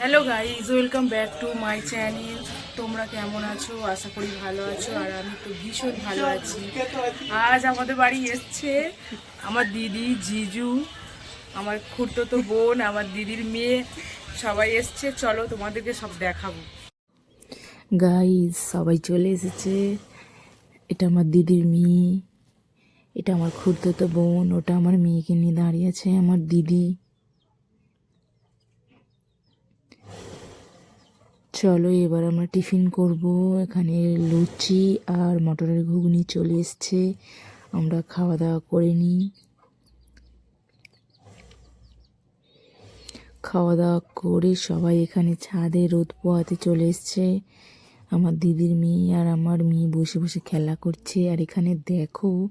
Hello guys welcome back to my channel তোমরা কেমন আছো? আশা করি ভালো আছো। আর আমি তো ভীষণ ভালো আছি। আজ আমাদের বাড়ি এসছে আমার দিদি জিজু, আমার খুড়তো বোন, আমার দিদির মেয়ে। সবাই এসছে। চলো তোমাদেরকে সব দেখাবো। গাইজ সবাই চলে এসেছে। এটা আমার দিদির মেয়ে। এটা আমার খুড়তো বোন। ওটা আমার মেয়েকে নিয়ে দাঁড়িয়ে আছে আমার দিদি। চলো এবার আমরা টিফিন করব। এখানে লুচি আর মটরের ঘুগনি চলে এসছে। আমরা খাওয়া দাওয়া করে নিই। খাওয়া দাওয়া করে সবাই এখানে ছাদে রোদ পোয়াতে চলে এসছে। আমার দিদির মেয়ে আর আমার মেয়ে বসে বসে খেলা করছে। আর এখানে দেখো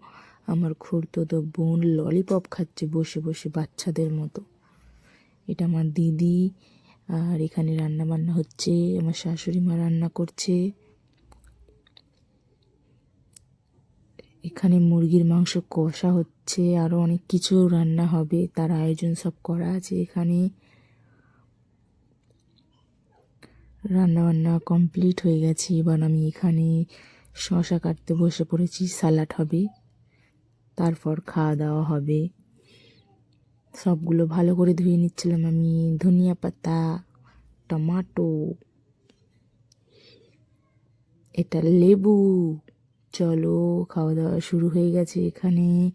আমার খুড়তো বোন ললিপপ খাচ্ছে বসে বসে বাচ্চাদের মতো। এটা আমার দিদি। আর এখানে রান্না বান্না হচ্ছে, আমার শাশুড়ি মা রান্না করছে। এখানে মুরগির মাংস কষা হচ্ছে আরও অনেক কিছু রান্না হবে, তার আয়োজন সব করা আছে এখানে। রান্না বান্না কমপ্লিট হয়ে গেছে, এবার আমি এখানে শশা কাটতে বসে পড়েছি স্যালাড হবে, তারপর খাওয়া দাওয়া হবে। সবগুলো ভালো করে ধুয়ে নিচ্ছিলাম আমি। ধনিয়া পাতা, টমাটো, এটা লেবু। চলো, খাওয়া দাওয়া শুরু হয়ে গেছে এখানে।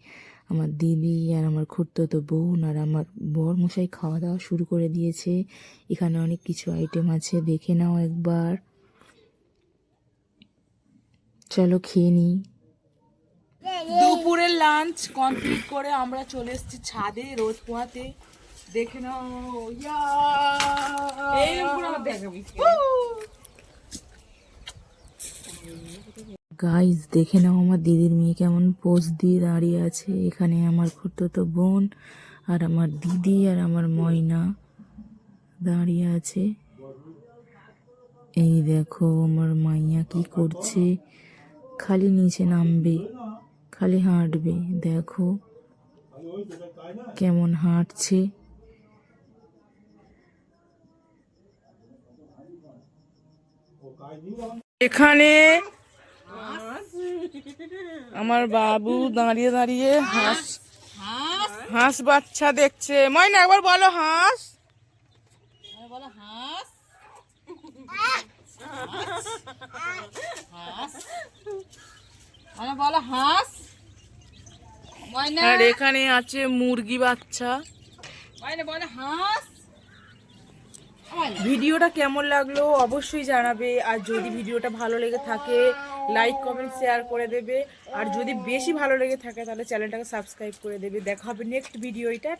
আমার দিদি আর আমার খুড়তো বোন আর আমার বর মশাই খাওয়া দাওয়া শুরু করে দিয়েছে। এখানে অনেক কিছু আইটেম আছে, দেখে নাও একবার। চলো খেয়ে নিই লাঞ্চ কমপ্লিট করে আমরা চলে এসেছি ছাদে রোদ পোহাতে। দেখে নাও! গাইজ দেখে নাও আমার দিদির মেয়ে কেমন পোজ দিয়ে দাঁড়িয়ে আছে। এখানে আমার খুড়তো বোন আর আমার দিদি আর আমার ময়না দাঁড়িয়ে আছে। এই দেখো আমার মাইয়া কি করছে? খালি নিচে নামবে। খালি হাঁটবে, দেখো কেমন হাঁটছে। এখানে আমার বাবু দাঁড়িয়ে দাঁড়িয়ে হাঁস হাঁস বাচ্চা দেখছে। ময়না, একবার বলো হাঁস। বলো হাঁস। ময়না আর এখানে আছে মুরগি বাচ্চা। হাঁস। ভিডিওটা কেমন লাগল অবশ্যই জানাবে। আর যদি ভিডিওটা ভালো লেগে থাকে লাইক কমেন্ট শেয়ার করে দেবে। আর যদি বেশি ভালো লেগে থাকে তাহলে চ্যানেলটাকে সাবস্ক্রাইব করে দেবে। দেখা হবে নেক্সট ভিডিও এটা